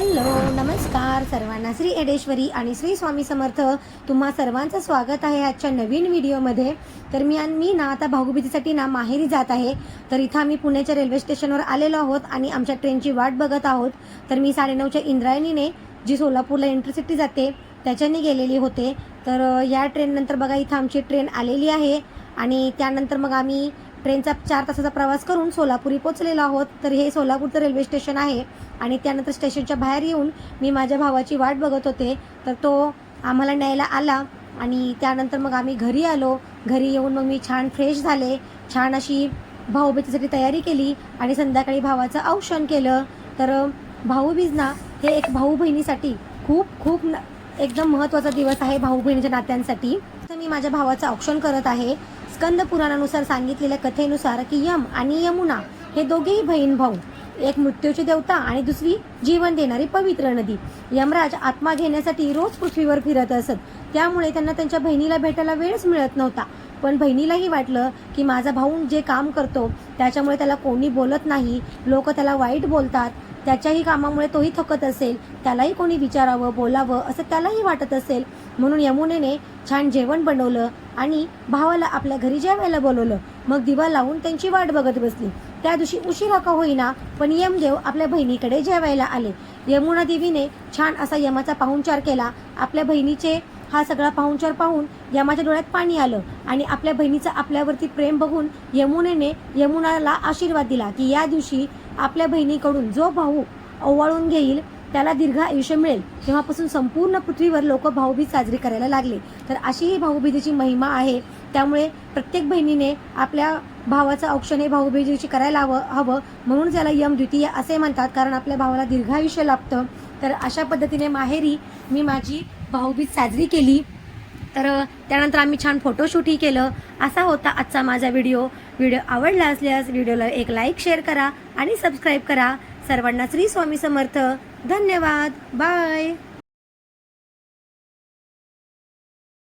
Hello नमस्कार सर्वांना. श्री एडेश्वरी आणि श्री स्वामी समर्थ तुम्हा सर्वांचं स्वागत आहे आजच्या नवीन व्हिडिओमध्ये. तर मी आणि मी ना आता भाऊबीजेसाठी ना माहेरी जात आहे. तर इथं आम्ही पुण्याच्या रेल्वे स्टेशनवर आलेलो आहोत आणि आमच्या ट्रेनची वाट बघत आहोत. तर मी साडेनऊच्या इंद्रायणीने जी सोलापूरला इंटरसिटी जाते त्याच्याने गेलेली होते. तर या ट्रेननंतर बघा इथं आमची ट्रेन आलेली आहे. आणि त्यानंतर मग आम्ही ट्रेनचा चार तासाचा प्रवास करून सोलापुरी पोचलेलो आहोत. तर हे सोलापूरचं रेल्वे स्टेशन आहे आणि त्यानंतर स्टेशनच्या बाहेर येऊन मी माझ्या भावाची वाट बघत होते. तर तो आम्हाला न्यायला आला आणि त्यानंतर मग आम्ही घरी आलो. घरी येऊन मग मी छान फ्रेश झाले. छान अशी भाऊबीजेसाठी तयारी केली आणि संध्याकाळी भावाचं औक्षण केलं. तर भाऊबीज ना हे एक भाऊ बहिणीसाठी खूप खूप एकदम महत्त्वाचा दिवस आहे भाऊ बहिणीच्या नात्यांसाठी. तर मी माझ्या भावाचं औक्षण करत आहे. स्कंद पुराणानुसार सांगितलेल्या कथेनुसार की यम आणि यमुना हे दोघेही बहीण भाऊ. एक मृत्यूची देवता आणि दुसरी जीवन देणारी पवित्र नदी. यमराज आत्मा घेण्यासाठी रोज पृथ्वीवर फिरत असत. त्यामुळे त्यांना त्यांच्या बहिणीला भेटायला वेळच मिळत नव्हता. पण बहिणीलाही वाटलं की माझा भाऊ जे काम करतो त्याच्यामुळे त्याला कोणी बोलत नाही. लोक त्याला वाईट बोलतात. त्याच्याही कामामुळे तोही थकत असेल. त्यालाही कोणी विचारावं बोलावं असं त्यालाही वाटत असेल. म्हणून यमुनेने छान जेवण बनवलं आणि भावाला आपल्या घरी जेवायला बोलवलं. मग दिवा लावून त्यांची वाट बघत बसली. त्या दिवशी उशिरा का होईना पण यमदेव आपल्या बहिणीकडे जेवायला आले. यमुना देवीने छान असा यमाचा पाहुणचार केला. आपल्या बहिणीचे हा सगळा पाहुणचार पाहून यमाच्या डोळ्यात पाणी आलं आणि आपल्या बहिणीचं आपल्यावरती प्रेम बघून यमुनेने यमुनाला आशीर्वाद दिला की या दिवशी आपल्या बहिणीकडून जो भाऊ ओवाळून घेईल त्याला दीर्घ आयुष्य मिळेल. तेव्हापासून संपूर्ण पृथ्वीवर लोक भाऊबीज साजरी करायला लागले. तर अशी ही भाऊबीजेची महिमा आहे. त्यामुळे प्रत्येक बहिणीने आपल्या भावाचं औक्षण हे भाऊबीजेची करायला हवं हवं. म्हणून त्याला यम द्वितीय असे म्हणतात कारण आपल्या भावाला दीर्घ आयुष्य लाभतं. तर अशा पद्धतीने माहेरी मी माझी भाऊबीज साजरी केली. तर त्यानंतर आम्ही छान फोटोशूटही केलं. असा होता आजचा माझा व्हिडिओ व्हिडिओ आवडला असल्यास व्हिडिओला एक लाईक शेअर करा आणि सबस्क्राईब करा. सर्वांना श्री स्वामी समर्थ. धन्यवाद. बाय.